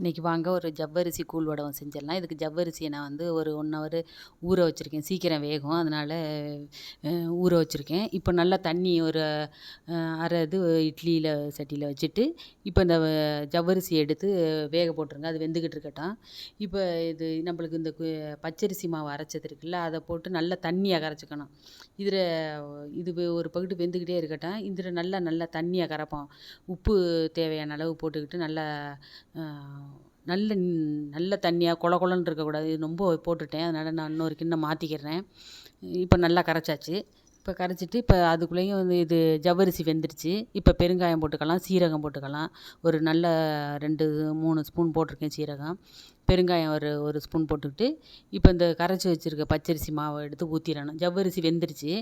இன்றைக்கி வாங்க ஒரு ஜவ்வரிசி கூழ் வடகம் செஞ்சிடலாம். இதுக்கு ஜவ்வரிசியை நான் வந்து ஒரு ஒன் ஹவர் ஊற வச்சுருக்கேன். சீக்கிரம் வேகும். அதனால் ஊற வச்சுருக்கேன். இப்போ நல்லா தண்ணி ஒரு அரை இது இட்லியில் சட்டியில் வச்சுட்டு இப்போ இந்த ஜவ்வரிசி எடுத்து வேக போட்டுருங்க. அது வெந்துக்கிட்டு இருக்கட்டும். இப்போ இது நம்மளுக்கு இந்த பச்சரிசி மாவு அரைச்சது இருக்குல்ல அதை போட்டு நல்லா தண்ணியாக கரைச்சிக்கணும். இதில் இது ஒரு பகுட்டு வெந்துக்கிட்டே இருக்கட்டும். இதில் நல்லா நல்லா தண்ணியாக கரைப்போம். உப்பு தேவையான அளவு போட்டுக்கிட்டு நல்லா நல்ல நல்ல தண்ணியாக கொல கொலன்னு இருக்கக்கூடாது ரொம்ப போட்டுட்டேன். அதனால் நான் இன்னொரு கிண்ணம் மாற்றிக்கிறேன் இப்போ நல்லா கரைச்சாச்சு. இப்போ கரைச்சிட்டு இப்போ அதுக்குள்ளேயும் வந்து இது ஜவ்வரிசி வெந்துருச்சு. இப்போ பெருங்காயம் போட்டுக்கலாம் சீரகம் போட்டுக்கலாம். ஒரு நல்ல ரெண்டு மூணு ஸ்பூன் போட்டிருக்கேன் சீரகம். பெருங்காயம் ஒரு ஒரு ஸ்பூன் போட்டுக்கிட்டு இப்போ இந்த கரைச்சி வச்சுருக்க பச்சரிசி மாவை எடுத்து ஊற்றிடணும் ஜவ்வரிசி வெந்துருச்சு.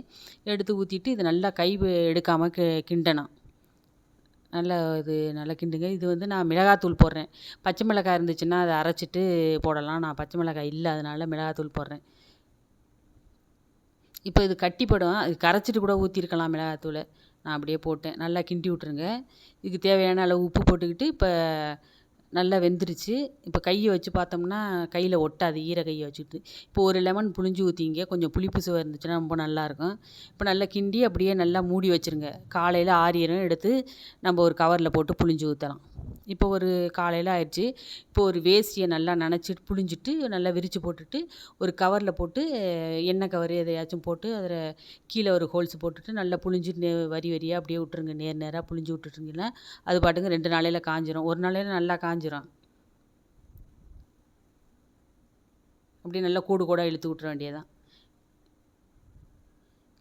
எடுத்து ஊற்றிட்டு இது நல்லா கை எடுக்காமல் கி கிண்டணும். நல்லா இது நல்லா கிண்டுங்க. இது வந்து நான் மிளகாத்தூள் போடுறேன். பச்சை மிளகாய் இருந்துச்சுன்னா அதை அரைச்சிட்டு போடலாம். நான் பச்சை மிளகாய் இல்லை அதனால் மிளகாத்தூள் போடுறேன். இப்போ இது கட்டிப்படும் அது கரைச்சிட்டு கூட ஊற்றிருக்கலாம் மிளகாத்தூளை. நான் அப்படியே போட்டேன். நல்லா கிண்டி விட்ருங்க இதுக்கு தேவையான அளவு உப்பு போட்டுக்கிட்டு இப்போ நல்லா வெந்துருச்சு. இப்போ கையை வச்சு பார்த்தோம்னா கையில் ஒட்டாது. ஈர கையை வச்சுக்கிட்டு. இப்போ ஒரு லெமன் புளிஞ்சு ஊற்றிங்க கொஞ்சம் புளிப்பு சுவை இருந்துச்சுன்னா ரொம்ப நல்லாயிருக்கும். இப்போ நல்லா கிண்டி அப்படியே நல்லா மூடி வச்சுருங்க. காலையில் ஆறியரும் எடுத்து நம்ம ஒரு கவரில் போட்டு புளிஞ்சு ஊற்றலாம் இப்போ ஒரு காலையில் ஆயிடுச்சு. இப்போ ஒரு வேஷ்டியை நல்லா நினச்சிட்டு புழிஞ்சிட்டு நல்லா விரித்து போட்டுட்டு ஒரு கவரில் போட்டு எண்ணெய் கவர் எதையாச்சும் போட்டு அதில் கீழே ஒரு ஹோல்ஸ் போட்டுட்டு நல்லா புழிஞ்சிட்டு நே வரி வரியாக அப்படியே விட்ருங்க நேர் நேராக புழிஞ்சு விட்டுட்டிங்கன்னா அது பாட்டுங்க ரெண்டு நாளையில் காஞ்சிரும். ஒரு நாளையில் நல்லா காஞ்சிரும். அப்படியே நல்லா கூடு கூட இழுத்து விட்ற வேண்டியதான்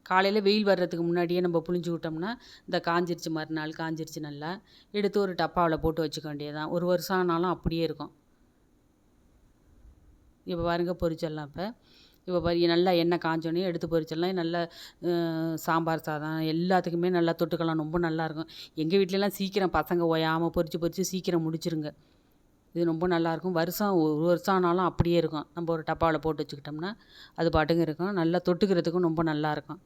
காலையில் வெயில் வர்றதுக்கு முன்னாடியே நம்ம புழிஞ்சு விட்டோம்னா இந்த காஞ்சிருச்சு மறுநாள் காஞ்சிருச்சு நல்லா எடுத்து ஒரு டப்பாவில் போட்டு வச்சுக்க வேண்டியதுதான். ஒரு வருஷம் ஆனாலும் அப்படியே இருக்கும். இப்போ பாருங்கள் பொரிச்சிடலாம் இப்போ. இப்போ பாரு நல்லா எண்ணெய் காஞ்சோடனே எடுத்து பொரிச்சிடலாம். நல்லா சாம்பார் சாதம் எல்லாத்துக்குமே நல்லா தொட்டுக்கலாம். ரொம்ப நல்லாயிருக்கும் எங்கள் வீட்டிலலாம் சீக்கிரம் பசங்க ஓயாமல் பொரித்து பொரித்து சீக்கிரம் முடிச்சிருங்க. இது ரொம்ப நல்லாயிருக்கும் வருஷம் ஒரு வருஷம் ஆனாலும் அப்படியே இருக்கும். நம்ம ஒரு டப்பாவில் போட்டு வச்சுக்கிட்டோம்னா அது பாட்டுங்க இருக்கும். நல்லா தொட்டுக்கிறதுக்கும் ரொம்ப நல்லாயிருக்கும்